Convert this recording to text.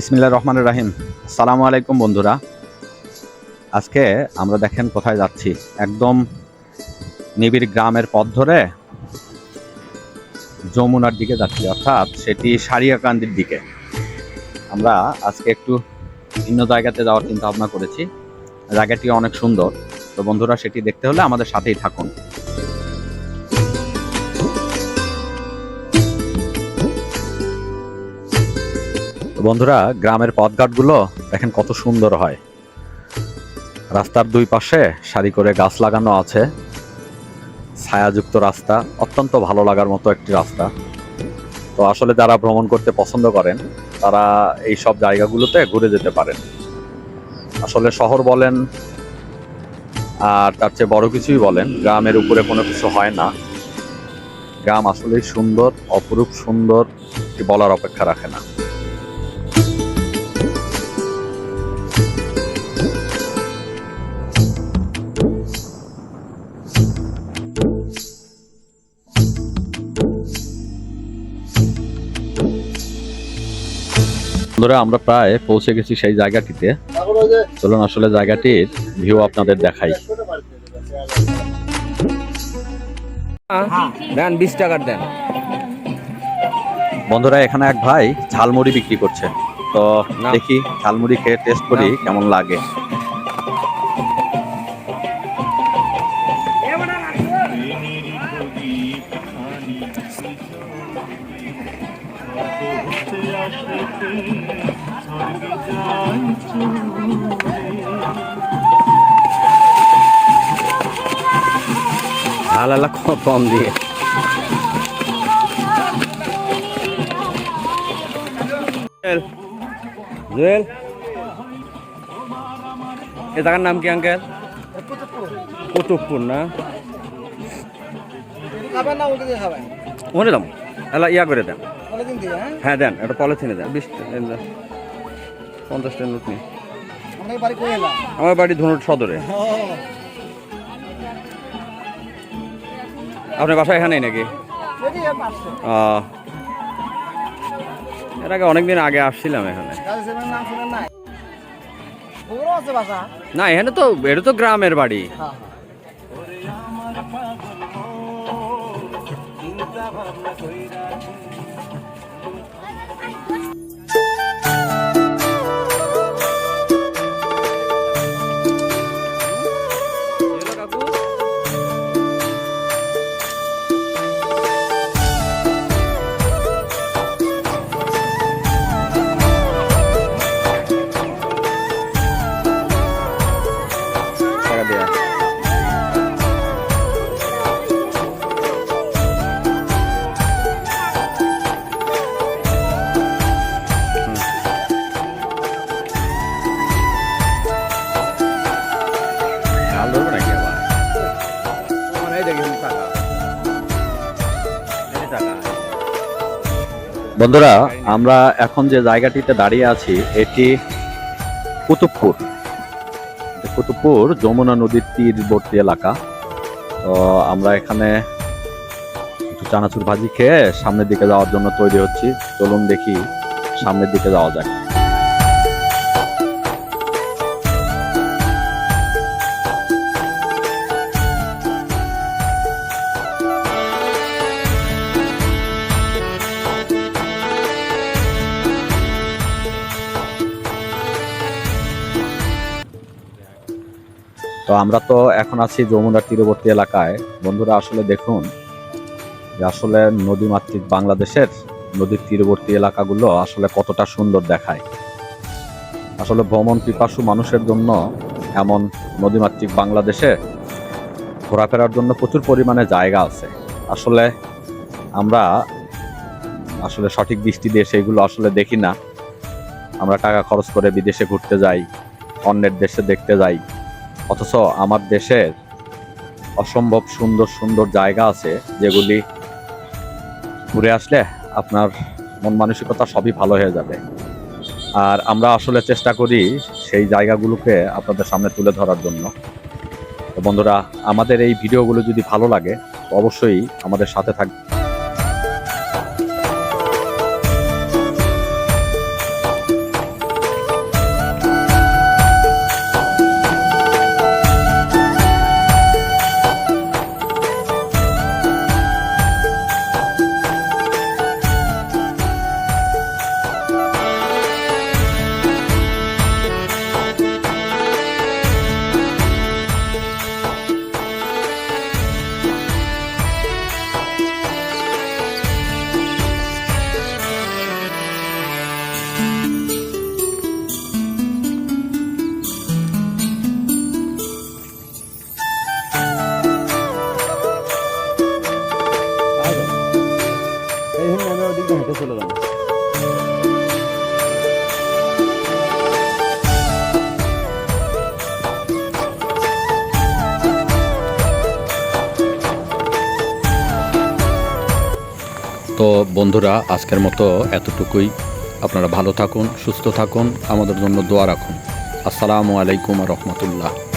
বিসমিল্লা রহমান রাহিম। সালামু আলাইকুম বন্ধুরা। আজকে আমরা দেখেন কোথায় যাচ্ছি। একদম নিবিড় গ্রামের পথ ধরে যমুনার দিকে যাচ্ছি, অর্থাৎ সেটি সারিয়াকান্দির দিকে। আমরা আজকে একটু ভিন্ন জায়গাতে যাওয়ার চিন্তা ভাবনা করেছি। জায়গাটি অনেক সুন্দর। তো বন্ধুরা, সেটি দেখতে হলে আমাদের সাথেই থাকুন। তো বন্ধুরা, গ্রামের পথঘাটগুলো দেখেন কত সুন্দর হয়। রাস্তার দুই পাশে সারি করে গাছ লাগানো আছে। ছায়াযুক্ত রাস্তা, অত্যন্ত ভালো লাগার মতো একটি রাস্তা। তো আসলে যারা ভ্রমণ করতে পছন্দ করেন, তারা এই সব জায়গাগুলোতে ঘুরে যেতে পারেন। আসলে শহর বলেন, আর তার চেয়ে বড় কিছুই বলেন, গ্রামের উপরে কোনো কিছু হয় না। গ্রাম আসলেই সুন্দর, অপরূপ সুন্দর, বলার অপেক্ষা রাখে না। বন্ধুরা আমরা প্রায় পৌঁছে গেছি সেই জায়গাটিতে। চলুন আসলে জায়গাটির ভিউ আপনাদের দেখাই। দেন বিশ টাকার দেন। বন্ধুরা এখানে এক ভাই ঝালমুড়ি বিক্রি করছে। তো। দেখি ঝালমুড়ি খেয়ে টেস্ট করি কেমন লাগে। ঝাল আলা ক- কম দিয়ে। জুয়েল। এ জায়গার নাম কি আঙ্কেল? কুতুবপুর না? খাবেন না উল্টে দিয়ে খাবেন মনে দাম এলা ইয়া করে দেন। হ্যাঁ? হ্যাঁ দেন একটা পলিথিনে দেন। বিশ পঞ্চাশ টাকা নোট এলাম আমার বাড়ি ধনুট সদরে। আপনার বাসা এখানেই নাকি? এটি এর আগে অনেকদিন আগে আসছিলাম এখানে। না এখানে তো এটা তো গ্রামের বাড়ি। হ্যাঁ টাকা চাল ধরবো নাকি আবার? মানে টাকা। বন্ধুরা আমরা এখন যে জায়গাটিতে দাঁড়িয়ে আছি এটি কুতুবপুর। কুতুবপুর যমুনা নদীর তীরবর্তী এলাকা। তো আমরা এখানে একটু চানাচুর ভাজি খেয়ে সামনের দিকে যাওয়ার জন্য তৈরি হচ্ছি। চলুন দেখি সামনের দিকে যাওয়া যাক। তো আমরা তো এখন আছি যমুনার তীরবর্তী এলাকায়। বন্ধুরা, আসলে দেখুন যে আসলে নদীমাতৃক বাংলাদেশের নদীর তীরবর্তী এলাকাগুলো আসলে কতটা সুন্দর দেখায়। আসলে ভ্রমণ পিপাসু মানুষের জন্য এমন নদীমাতৃক বাংলাদেশে ঘোরাফেরার জন্য প্রচুর পরিমাণে জায়গা আছে। আসলে আমরা আসলে সঠিক দৃষ্টি দিয়ে সেইগুলো আসলে দেখি না। আমরা টাকা খরচ করে বিদেশে ঘুরতে যাই, অন্যের দেশে দেখতে যাই। অথচ আমার দেশের অসম্ভব সুন্দর সুন্দর জায়গা আছে যেগুলি ঘুরে আসলে আপনার মন মানসিকতা সবই ভালো হয়ে যাবে। আর আমরা আসলে চেষ্টা করি সেই জায়গাগুলোকে আপনাদের সামনে তুলে ধরার জন্য। বন্ধুরা, আমাদের এই ভিডিওগুলো যদি ভালো লাগে অবশ্যই আমাদের সাথে থাকবে তো বন্ধুরা, আজকের মতো এতটুকুই। আপনারা ভালো থাকুন, সুস্থ থাকুন, আমাদের জন্য দোয়া রাখুন। আসসালামু আলাইকুম রহমতুল্লাহ।